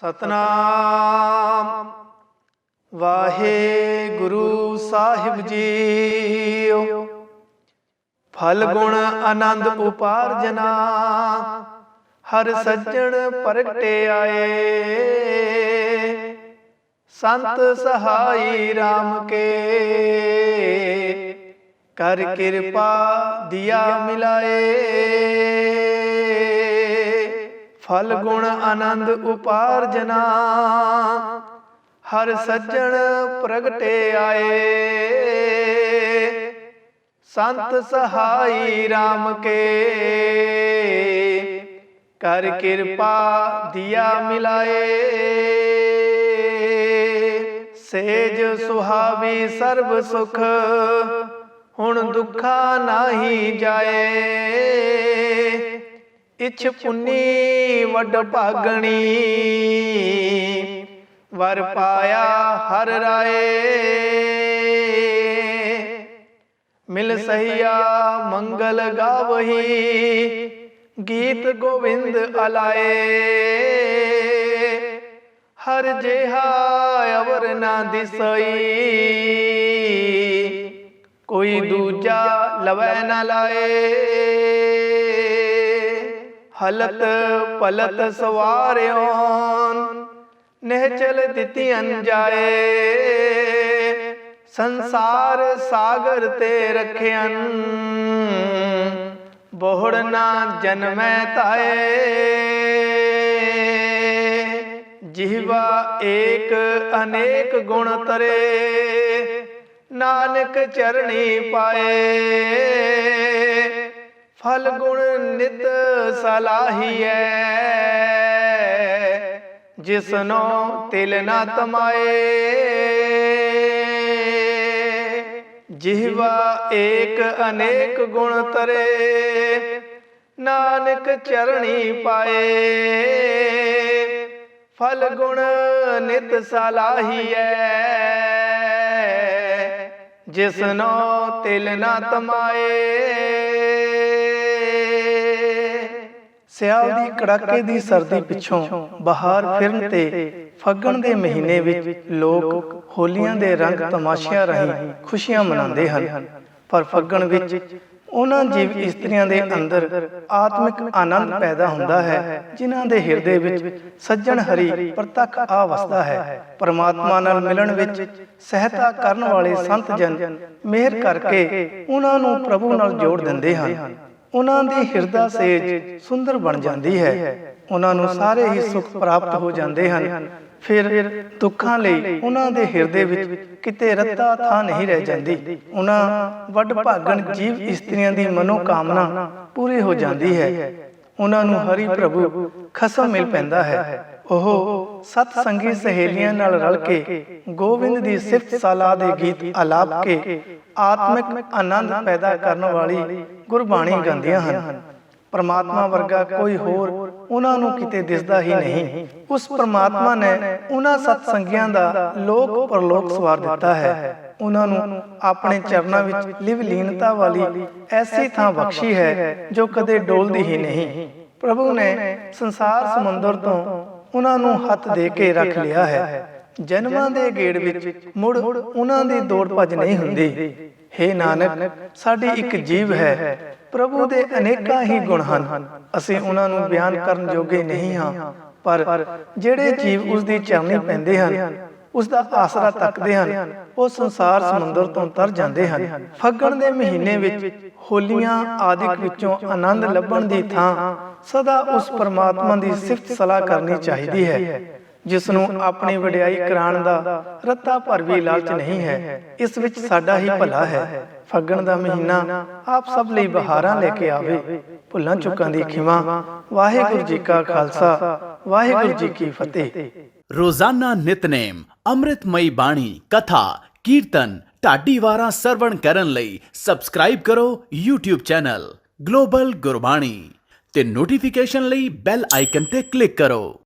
ਸਤਨਾਮ। ਵਾਹਿਗੁਰੂ ਸਾਹਿਬ JIO. ਫਲ ਗੁਣ ਆਨੰਦ ਉਪਾਰਜਨਾ। ਹਰ ਸੱਜਣ ਪ੍ਰਗਟੇ ਆਏ। ਸੰਤ ਸਹਾਈ RAM ਕੇ। ਕਰ ਕਿਰਪਾ ਦਿਆ ਮਿਲਾਏ। ਫਲ ਗੁਣ ਆਨੰਦ ਉਪਾਰਜਨਾ ਹਰ ਸੱਜਣ ਪ੍ਰਗਟੇ ਆਏ। ਸੰਤ ਸਹਾਈ RAM ਕੇ। ਕਰ ਕਿਰਪਾ ਦਿਆ ਮਿਲਾਏ। ਸੇਜ ਸੁਹਾਵੀ ਸਰਬ ਸੁਖ, ਹੁਣ ਦੁੱਖਾ ਨਾਹੀ ਜਾਏ। ਇਛ ਪੁੰਨੀ ਵੱਡ ਭਾਗਣੀ। ਵਰ ਪਾਇਆ ਹਰ ਰਾਏ। ਮਿਲ ਸਹੀਆ ਮੰਗਲ ਗਾਵਹੀ। ਗੀਤ ਗੋਵਿੰਦ ਅਲਾਏ। ਹਰ ਜਿਹਾ ਅਵਰ ਨਾ ਦਿਸਈ। ਕੋਈ ਦੂਜਾ ਲਵੈ ਨਾ ਲਾਏ। ਹਲਤ ਪਲਤ ਸਵਾਰਿਓਨ ਨਹਿਚਲ ਦਿੱਤੀਆਂ ਜਾਏ ਸੰਸਾਰ ਸਾਗਰ ਤੇ ਰਖਿਆਨ ਬੋਹੜ ਨਾ ਜਨਮੈ ਤਾਏ। ਜਿਹਵਾ ਏਕ ਅਨੇਕ ਗੁਣ ਤਰੇ, ਨਾਨਕ ਚਰਣੀ ਪਾਏ। ਫਲ ਗੁਣ ਨਿਤ ਸਲਾਹੀਐ, ਜਿਸਨੋ ਤਿਲ ਨਾ ਤਮਾਏ। ਜਿਹਵਾ ਏਕ ਅਨੇਕ ਗੁਣ ਤਰੇ, ਨਾਨਕ ਚਰਣੀ ਪਾਏ। ਫਲ ਗੁਣ ਨਿਤ ਸਲਾਹੀਐ, ਜਿਸਨੋ ਤਿਲ ਨਾ ਤਮਾਏ। ਸਿਆਲ ਦੀ ਕੜਾਕੇ ਦੀ ਸਰਦੀ ਪਿੱਛੋਂ ਬਾਹਰ ਫਿਰਨ ਤੇ ਫੱਗਣ ਦੇ ਮਹੀਨੇ ਵਿੱਚ ਲੋਕ ਹੋਲੀਆਂ ਦੇ ਰੰਗ ਤਮਾਸ਼ਿਆਂ ਰਾਹੀਂ ਖੁਸ਼ੀਆਂ ਮਨਾਉਂਦੇ ਹਨ। ਪਰ ਫੱਗਣ ਵਿੱਚ ਉਹਨਾਂ ਜੀਵ ਇਸਤਰੀਆਂ ਦੇ ਅੰਦਰ ਆਤਮਿਕ ਆਨੰਦ ਪੈਦਾ ਹੁੰਦਾ ਹੈ ਜਿਨ੍ਹਾਂ ਦੇ ਹਿਰਦੇ ਵਿੱਚ ਸੱਜਣ ਹਰੀ ਪ੍ਰਤੱਖ ਆ ਵਸਦਾ ਹੈ। ਪਰਮਾਤਮਾ ਨਾਲ ਮਿਲਣ ਵਿੱਚ ਸਹਾਇਤਾ ਕਰਨ ਵਾਲੇ ਸੰਤ ਜਨ ਮਿਹਰ ਕਰਕੇ ਉਹਨਾਂ ਨੂੰ ਪ੍ਰਭੂ ਨਾਲ ਜੋੜ ਦਿੰਦੇ ਹਨ। ਉਹਨਾਂ ਦੀ ਹਿਰਦਾ ਸੇਜ ਸੁੰਦਰ ਬਣ ਜਾਂਦੀ ਹੈ। ਉਹਨਾਂ ਨੂੰ ਸਾਰੇ ਹੀ ਸੁੱਖ ਪ੍ਰਾਪਤ ਹੋ ਜਾਂਦੇ ਹਨ। ਫਿਰ ਦੁੱਖਾਂ ਲਈ ਉਹਨਾਂ ਦੇ ਹਿਰਦੇ ਵਿੱਚ ਕਿਤੇ ਰੱਤਾ ਥਾਂ ਨਹੀਂ ਰਹਿ ਜਾਂਦੀ। ਉਹਨਾਂ ਵੱਡ ਭਾਗਣ ਜੀਵ ਇਸਤਰੀਆਂ ਦੀ ਮਨੋ ਕਾਮਨਾ ਪੂਰੀ ਹੋ ਜਾਂਦੀ ਹੈ। ਉਹਨਾਂ ਨੂੰ ਹਰੀ ਪ੍ਰਭੂ ਖਸਮ ਮਿਲ ਪੈਂਦਾ ਹੈ। ਉਹ ਸਤ ਸੰਗੀ ਸਹੇਲੀਆਂ ਨਾਲ ਰਲ ਕੇ ਗੋਬਿੰਦ ਦੀ ਸਿਫਤ ਸਲਾਹ ਦੇ ਗੀਤ ਆਲਾਪ ਕੇ ਆਤਮਿਕ ਆਨੰਦ ਪੈਦਾ ਕਰਨ ਵਾਲੀ ਗੁਰਬਾਣੀ ਗਾਉਂਦੀਆਂ ਹਨ। ਪਰਮਾਤਮਾ ਵਰਗਾ ਕੋਈ ਹੋਰ ਉਹਨਾਂ ਨੂੰ ਕਿਤੇ ਦਿਸਦਾ ਹੀ ਨਹੀਂ। ਉਸ ਪਰਮਾਤਮਾ ਨੇ ਉਹਨਾਂ ਸਤ ਸੰਗੀਆਂ ਦਾ ਲੋਕ ਪਰਲੋਕ ਸਵਾਰ ਦਿੱਤਾ ਹੈ। ਉਹਨਾਂ ਨੂੰ ਆਪਣੇ ਚਰਨਾਂ ਵਿੱਚ ਲਿਵ ਲੀਨਤਾ ਵਾਲੀ ਐਸੀ ਥਾਂ ਬਖਸ਼ੀ ਹੈ ਜੋ ਕਦੇ ਡੋਲਦੀ ਹੀ ਨਹੀਂ। ਪ੍ਰਭੂ ਨੇ ਸੰਸਾਰ ਸਮੁੰਦਰ ਤੋਂ ਉਹਨਾਂ ਨੂੰ ਹੱਥ ਦੇ ਕੇ ਰੱਖ ਲਿਆ ਹੈ। ਜਨਮਾਂ ਦੇ ਗੇੜ ਵਿੱਚ ਮੁੜ ਉਹਨਾਂ ਦੀ ਦੌੜ ਭੱਜ ਨਹੀਂ ਹੁੰਦੀ। ਹੇ ਨਾਨਕ ਸਾਡੀ ਇੱਕ ਜੀਵ ਹੈ। ਪ੍ਰਭੂ ਦੇ ਅਨੇਕਾਂ ਹੀ ਗੁਣ ਹਨ। ਅਸੀਂ ਉਹਨਾਂ ਨੂੰ ਬਿਆਨ ਕਰਨ ਜੋਗੇ ਨਹੀਂ ਹਾਂ। ਪਰ ਜਿਹੜੇ ਜੀਵ ਉਸ ਦੀ ਚਰਨੀ ਪੈਂਦੇ ਹਨ ਉਸ ਦਾ ਆਸਰਾ ਤੱਕਦੇ ਹਨ। ਉਹ ਸੰਸਾਰ ਸਮੁੰਦਰ ਤੋਂ ਤਰ ਜਾਂਦੇ ਹਨ। ਫੱਗਣ ਦੇ ਮਹੀਨੇ ਵਿੱਚ ਹੋਲੀਆਂ ਆਦਿਕ ਵਿੱਚੋਂ ਆਨੰਦ ਲੱਭਣ ਦੀ ਥਾਂ ਸਦਾ ਉਸ ਪਰਮਾਤਮਾ ਦੀ ਸਿਫਤ ਸਲਾਹ ਕਰਨੀ ਚਾਹੀਦੀ ਹੈ ਜਿਸ ਨੂੰ ਆਪਣੀ ਵਡਿਆਈ ਕਰਾਉਣ ਦਾ ਰੱਤਾ ਭਰ ਵੀ ਲਾਲਚ ਨਹੀਂ ਹੈ। ਇਸ ਵਿੱਚ ਸਾਡਾ ਹੀ ਭਲਾ ਹੈ। ਫੱਗਣ ਦਾ ਮਹੀਨਾ ਆਪ ਸਭ ਲਈ ਬਹਾਰਾਂ ਲੈ ਕੇ ਆਵੇ। ਭੁੱਲਾਂ ਚੁੱਕਾਂ ਦੀ ਖਿਮਾ। ਵਾਹਿਗੁਰੂ ਜੀ ਕਾ ਖਾਲਸਾ। ਵਾਹਿਗੁਰੂ ਜੀ ਕੀ ਫਤਿਹ। ਰੋਜ਼ਾਨਾ ਨਿਤਨੇਮ ਅੰਮ੍ਰਿਤਮਈ ਬਾਣੀ, ਕਥਾ, ਕੀਰਤਨ, ਢਾਡੀ ਵਾਰਾਂ ਸਰਵਣ ਕਰਨ ਲਈ ਸਬਸਕ੍ਰਾਈਬ ਕਰੋ YouTube ਚੈਨਲ ਗਲੋਬਲ ਗੁਰਬਾਣੀ ਤੇ ਨੋਟੀਫਿਕੇਸ਼ਨ ਲਈ ਬੈਲ ਆਈਕਨ ਤੇ ਕਲਿੱਕ ਕਰੋ।